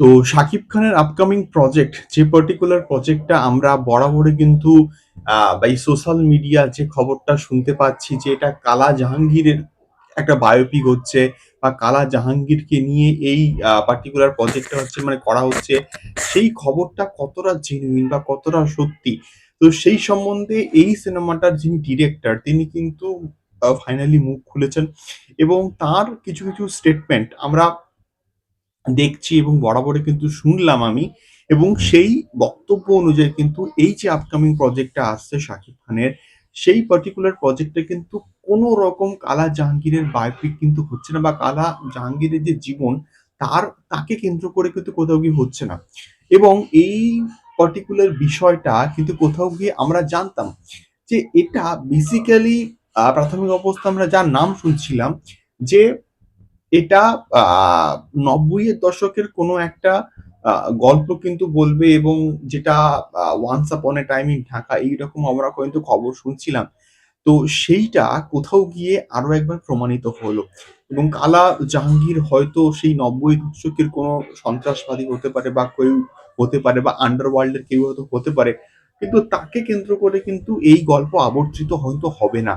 তো শাকিব খানের upcoming project যে পার্টিকুলার প্রজেক্টটা আমরা বরাবরই কিন্তু বা এই সোশ্যাল মিডিয়া যে খবরটা শুনতে পাচ্ছি যে এটা কালা জাহাঙ্গীরের একটা বায়োপিক হচ্ছে বা কালা জাহাঙ্গীরকে নিয়ে এই পার্টিকুলার প্রজেক্টটা হচ্ছে মানে করা হচ্ছে, সেই খবরটা কতটা জেনুইন বা কতটা সত্যি? তো সেই সম্বন্ধে এই সিনেমাটার যিনি ডিরেক্টর তিনি কিন্তু ফাইনালি মুখ খুলেছেন এবং তার কিছু কিছু স্টেটমেন্ট আমরা দেখছি এবং বরাবরই কিন্তু শুনলাম আমি এবং সেই বক্তব্য অনুযায়ী কিন্তু এই যে আপকামিং প্রজেক্টটা আসছে শাকিব খানের, সেই পার্টিকুলার প্রজেক্টে কিন্তু কোনো রকম কালা জাহাঙ্গীরের বায়োপিক কিন্তু হচ্ছে না বা কালা জাহাঙ্গীরের যে জীবন তার, তাকে কেন্দ্র করে কিন্তু কোথাও গিয়ে হচ্ছে না। এবং এই পার্টিকুলার বিষয়টা কিন্তু কোথাও গিয়ে আমরা জানতাম যে এটা বেসিক্যালি প্রাথমিক অবস্থা আমরা যার নাম শুনছিলাম যে এটা ৯০ দশকের কোনো একটা গল্প কিন্তু বলবে এবং যেটা 'once upon A time in Dhaka' এইরকম আমরা কিন্তু খবর শুনছিলাম। তো সেইটা কোথাও গিয়ে আরও একবার প্রমাণিত হলো এবং কালা জাহাঙ্গীর হয়তো সেই ৯০ দশকের কোনো সন্ত্রাসবাদী হতে পারে বা কেউ হতে পারে বা আন্ডারওয়ার্ল্ড এর কেউ হয়তো হতে পারে। কিন্তু তাকে কেন্দ্র করে কিন্তু এই গল্প আবর্তিত হয়তো হবে না।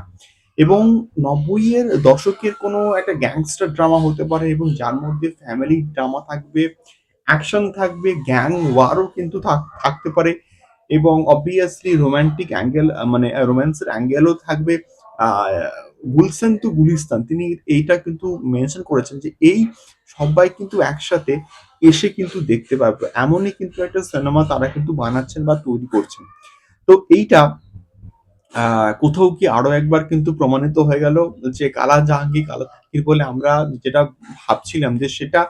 এবং ৯০ এর দশকের কোনো একটা গ্যাংস্টার ড্রামা হতে পারে এবং যার মধ্যে ফ্যামিলি ড্রামা থাকবে, অ্যাকশন থাকবে, গ্যাং ওয়ারও কিন্তু থাক থাকতে পারে এবং অবভিয়াসলি রোম্যান্টিক অ্যাঙ্গেল মানে রোম্যান্সের অ্যাঙ্গেলও থাকবে। আ 'গুলশান টু গুলিস্তান' তিনি এইটা কিন্তু মেনশন করেছেন যে এই সবাই কিন্তু একসাথে এসে কিন্তু দেখতে পারবে। এমনই কিন্তু একটা সিনেমা তারা কিন্তু বানাচ্ছেন বা তৈরি করছেন। তো এইটা কোথাও কি আরও একবার কিন্তু প্রমাণিত হয়ে গেল যে কালা জাহাঙ্গীর, কালা জাহাঙ্গীর বলে আমরা যেটা ভাবছিলাম যে সেটা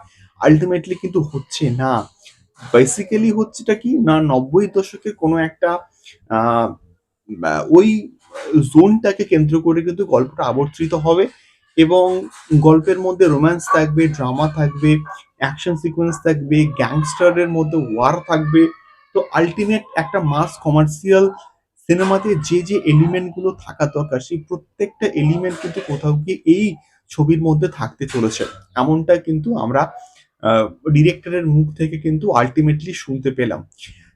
আল্টিমেটলি কিন্তু হচ্ছে না। বেসিক্যালি হচ্ছেটা কি না ৯০ দশকের কোনো একটা ওই জোনটাকে কেন্দ্র করে কিন্তু গল্পটা আবর্তিত হবে এবং গল্পের মধ্যে রোমান্স থাকবে, ড্রামা থাকবে, অ্যাকশন সিকোয়েন্স থাকবে, গ্যাংস্টারের মধ্যে ওয়ার থাকবে। তো আলটিমেট একটা মাস কমার্শিয়াল সিনেমাতে যে, যে এলিমেন্টগুলো থাকা দরকার সেই প্রত্যেকটা এলিমেন্ট কিন্তু কোথাও গিয়ে এই ছবির মধ্যে থাকতে চলেছে। এমনটা কিন্তু আমরা ডিরেক্টরের মুখ থেকে কিন্তু আল্টিমেটলি শুনতে পেলাম।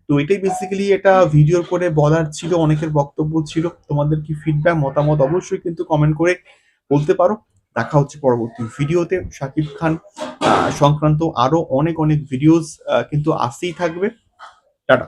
তো এটাই বেসিক্যালি এটা ভিডিওর করে বলার ছিল, অনেকের বক্তব্য ছিল। তোমাদের কি ফিডব্যাক, মতামত অবশ্যই কিন্তু কমেন্ট করে বলতে পারো। দেখা হচ্ছে পরবর্তী ভিডিওতে। শাকিব খান সংক্রান্ত আরও অনেক, অনেক ভিডিওস কিন্তু আসতেই থাকবে। টাটা।